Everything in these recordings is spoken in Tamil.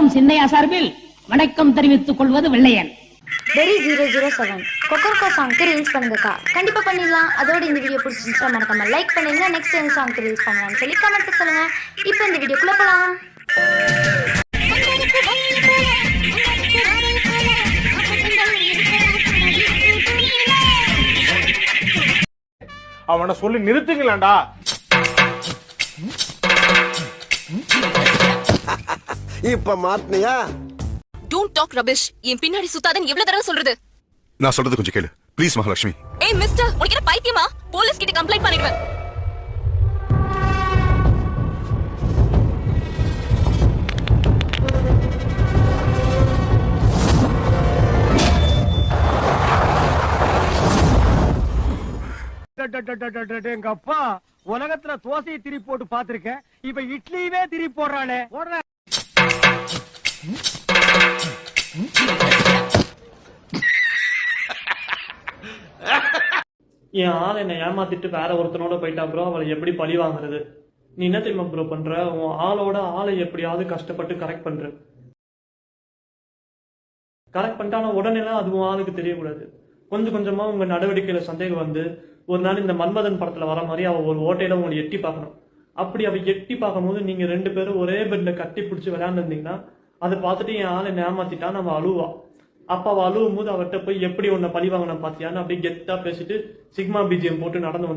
அனைவருக்கும் சின்னையா சார்பில் வணக்கம் தெரிவித்துக் கொள்வது Vellaiyan. Very zero zero seven கொக்கர்கோ சாங்க்கு ரீல்ஸ் பண்ணுங்கக்கா கண்டிப்பா பண்ணிடலாம். அதோட இந்த வீடியோ பிடிச்சிருந்துச்சா மறக்காம லைக் பண்ணுங்க. நெக்ஸ்ட் டைம் சாங்க்கு ரீல்ஸ் பண்ணலாம்னு சொல்லி கமெண்ட் சொல்லுங்க. இப்போ இந்த வீடியோக்குள்ள போலாம். அவனை சொல்லி நிறுத்துங்களேன்டா. இப்ப மாட்டினியா? டோன்ட் டாக் ரபிஷ் என் பின்னாடி சுத்தாதன்னு எவ்வளவு தடவை சொல்றது? நான் சொல்றது கொஞ்சம் கேளு. ப்ளீஸ் மகாலட்சுமி. ஏய் மிஸ்டர் உனக்கு என்ன பைத்தியமா? போலீஸ் கிட்ட கம்ப்ளைண்ட் பண்ணிடுவேன். எங்க அப்பா உலகத்துல தோசையை திருப்பி போட்டு பாத்திருக்கேன் இப்ப இட்லியவே திருப்பி போடுறானே. போடுற. என் ஆள் என்னை ஏமாத்திட்டு வேற ஒருத்தனோட போயிட்டா ப்ரோ அவளை எப்படி பழி வாங்குறது? நீ என்ன தெரியுமா ப்ரோ பண்ற? உன் ஆளோட ஆளை எப்படியாவது கஷ்டப்பட்டு கரெக்ட் பண்ற. கரெக்ட் பண்ணிட்டானா உடனேலாம் அது உன் ஆளுக்கு தெரியக்கூடாது. கொஞ்சம் கொஞ்சமா உங்க நடவடிக்கையில சந்தேகம் வந்து ஒரு நாள் இந்த மன்மதன் படத்துல வர மாதிரி அவ ஒரு ஓட்டையில உங்களை எட்டி பார்க்கணும். அப்படி அவ எட்டி பார்க்கும்போது நீங்க ரெண்டு பேரும் ஒரே பெட்ல கட்டி பிடிச்சி விளையாண்டுருந்தீங்கன்னா அதை பார்த்துட்டு என் ஆளை ஏமாத்திட்டா நம்ம அழுவா. அப்ப அவ அழுவும் போது அவர்கிட்ட போய் எப்படி உன்னை பழி வாங்கின பாத்தியான்னு அப்படியே கெத்தா பேசிட்டு சிக்மா பிஜிஎம் போட்டு நடந்து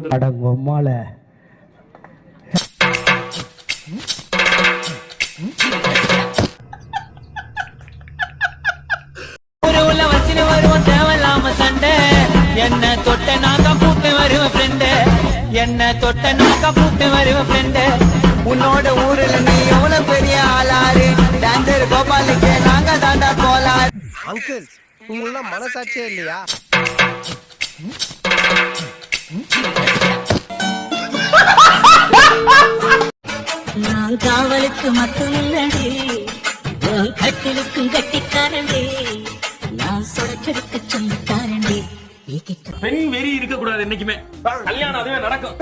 சண்டை. என்ன தொட்ட நாக்கா பூட்டு வருவேன் ஃப்ரெண்டு என்ன தொட்ட நாக்கா பூட்டு வருவேன் ஃப்ரெண்டு உன்னோட ஊர்ல கோபாலுக்கு நாங்க தாண்டா கோலாரு அங்கிள் உங்களெல்லாம் மனசாட்சியே இல்லையா? நான் காவலுக்கு மட்டுமில்லடி கட்டிலுக்கும் கட்டிக்காரண்டி நான் சொடச்செடுக்க சொந்தக்காரண்டி பெண் வெறி இருக்க கூடாது என்னைக்குமே. கல்யாணம் அதுவே நடக்கும்.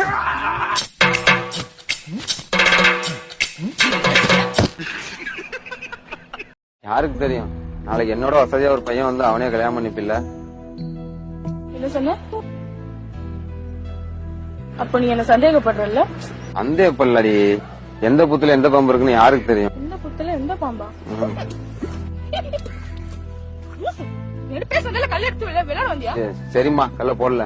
யாருக்கு தெரியும்? நாளைக்கு என்னோட வசதியா ஒரு பையன் வந்து அவனே கல்யாணம் பண்ணிப்பில்ல. என்ன சொன்ன? அப்ப நீ என்ன சந்தேகப்படுறல்ல? இல்லடி எந்த புத்துல எந்த பம்பு இருக்குன்னு யாருக்கு தெரியும்? எந்த புத்துல எந்த பாம்பா? சரிம்மா கல்ல போடல.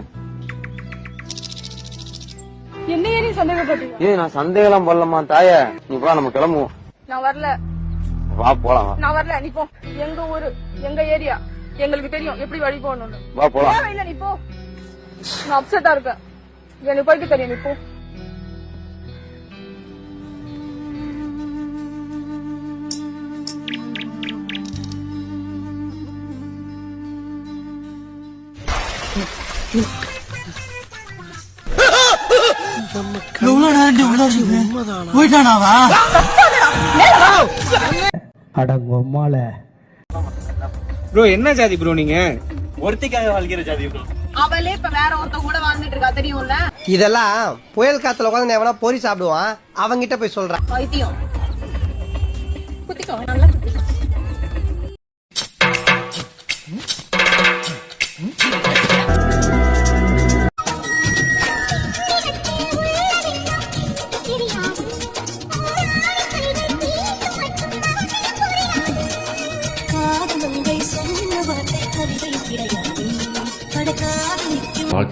என்னையே நீ சந்தேகப்பட்டீங்க ஏய் நான் சந்தேகம் போடலம்மா தாய. நீ போ நம்ம கிளம்புவோம். நான் வரல. வா போலாம் வா. நான் வரல நீ போ. எங்க ஊரு எங்க ஏரியா எங்களுக்கு தெரியும் எப்படி வழி போகணும்னு. வா போலாம். தேவையில்ல நீ போ. நான் அப்செட்டா இருக்கேன். எனக்கு போய்க்க தெரியும் நீ போ. போயிட்டானாவா ப்ரோ என்ன ஜாதி ப்ரோ நீங்க? ஒருத்திக்காக வாழ்கிற ஜாதி ப்ரோ. அவளே இப்ப வேற ஒருத்த கூட வாழ்ந்துட்டு இருக்கா தெரியும்ல? இதெல்லாம் புயல் காத்துல உட்காந்து எவனா பொறி சாப்பிடுவான்? அவங்கிட்ட போய் சொல்றான் பைத்தியம். குத்திக்கோ நல்லா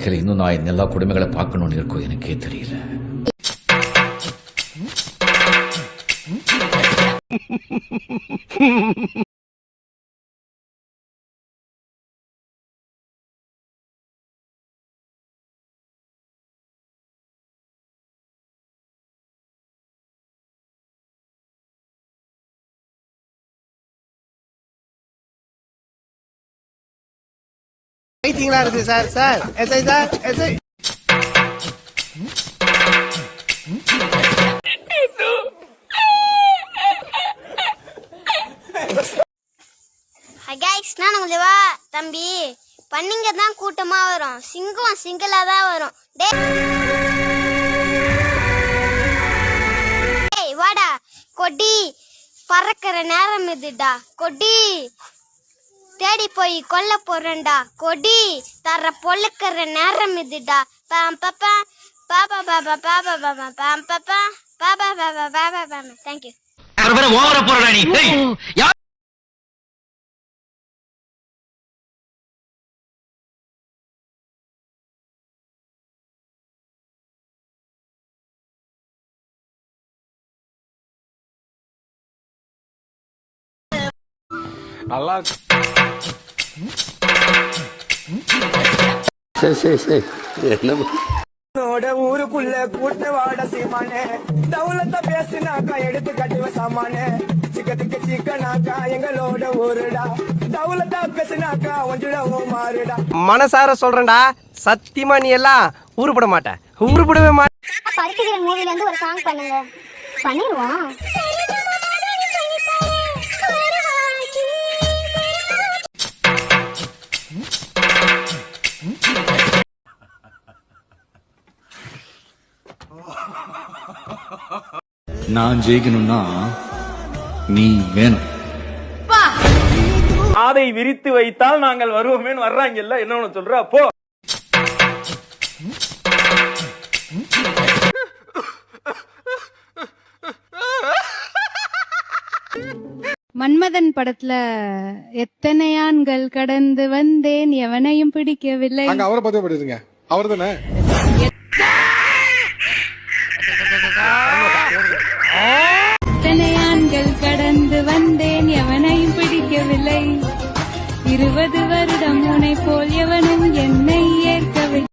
வாழ்க்கையில் இன்னும் நான் எல்லா குடும்பங்களை பார்க்கணும்னு இருக்கோ எனக்கே தெரியல. பைத்தியங்களா sir sir SI sir SI தம்பி பண்ணிங்க தான் கூட்டமா வரும். சிங்கம் சிங்கிளா தான் வரும். டேய் வாடா. கொடி பறக்கிற நேரம் இதுடா. கொடி. தேடி போய் கொல்ல போறேன்டா கொடி தர பொழுக்கிற நேரம் இதுடா பாம் பாப்பா பாபா பாபா பாபா பாபா பாம் பாப்பா பாபா பாபா பாபா பாபா தேங்க்யூ ஓவர போறடா நீ நல்லா சரி சரி சரி. என்ன ஊருக்குள்ள கூட்ட வாட சீமானே. தவுலத்த பேசினாக்கா எடுத்து கட்டுவ சாமானே. சிக்கத்துக்கு சிக்கனாக்கா எங்களோட ஊருடா. தவுலத்தா பேசினாக்கா ஒன்றுட மாறுடா. மனசார சொல்றேன்டா சத்தியமா நீ எல்லாம் உருப்பட மாட்ட. உருப்படவே மாட்ட. பருத்திக்கிற மூவில இருந்து ஒரு சாங் பண்ணுங்க. பண்ணிடுவோம். நான் ஜெயிக்கணும்னா நீ வேணும். அதை விரித்து வைத்தால் நாங்கள் வருவோமேன்னு வர்றாங்கல்ல என்ன ஒண்ணு சொல்ற? அப்போ மன்மதன் படத்துல எத்தனை ஆண்கள் கடந்து வந்தேன் எவனையும் பிடிக்கவில்லை. அவரை பத்தி படிடுங்க அவர் தானே இருபது வருடம் முனை போல் எவனும் என்னை ஏற்கவில்லை.